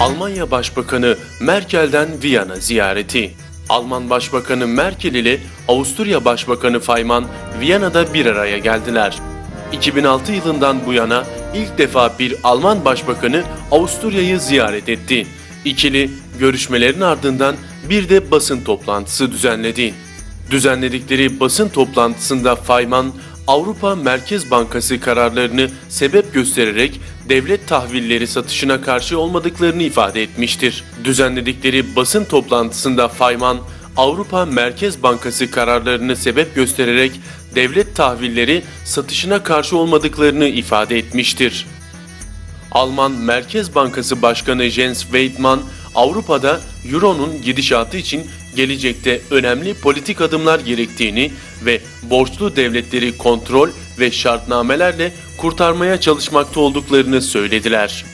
Almanya Başbakanı Merkel'den Viyana ziyareti. Alman Başbakanı Merkel ile Avusturya Başbakanı Fayman Viyana'da bir araya geldiler. 2006 yılından bu yana ilk defa bir Alman Başbakanı Avusturya'yı ziyaret etti. İkili görüşmelerin ardından bir de basın toplantısı düzenledi. Düzenledikleri basın toplantısında Fayman, Avrupa Merkez Bankası kararlarını sebep göstererek devlet tahvilleri satışına karşı olmadıklarını ifade etmiştir. Düzenledikleri basın toplantısında Fayman, Avrupa Merkez Bankası kararlarını sebep göstererek devlet tahvilleri satışına karşı olmadıklarını ifade etmiştir. Alman Merkez Bankası Başkanı Jens Weidmann, Avrupa'da Euro'nun gidişatı için gelecekte önemli politik adımlar gerektiğini ve borçlu devletleri kontrol ve şartnamelerle kurtarmaya çalışmakta olduklarını söylediler.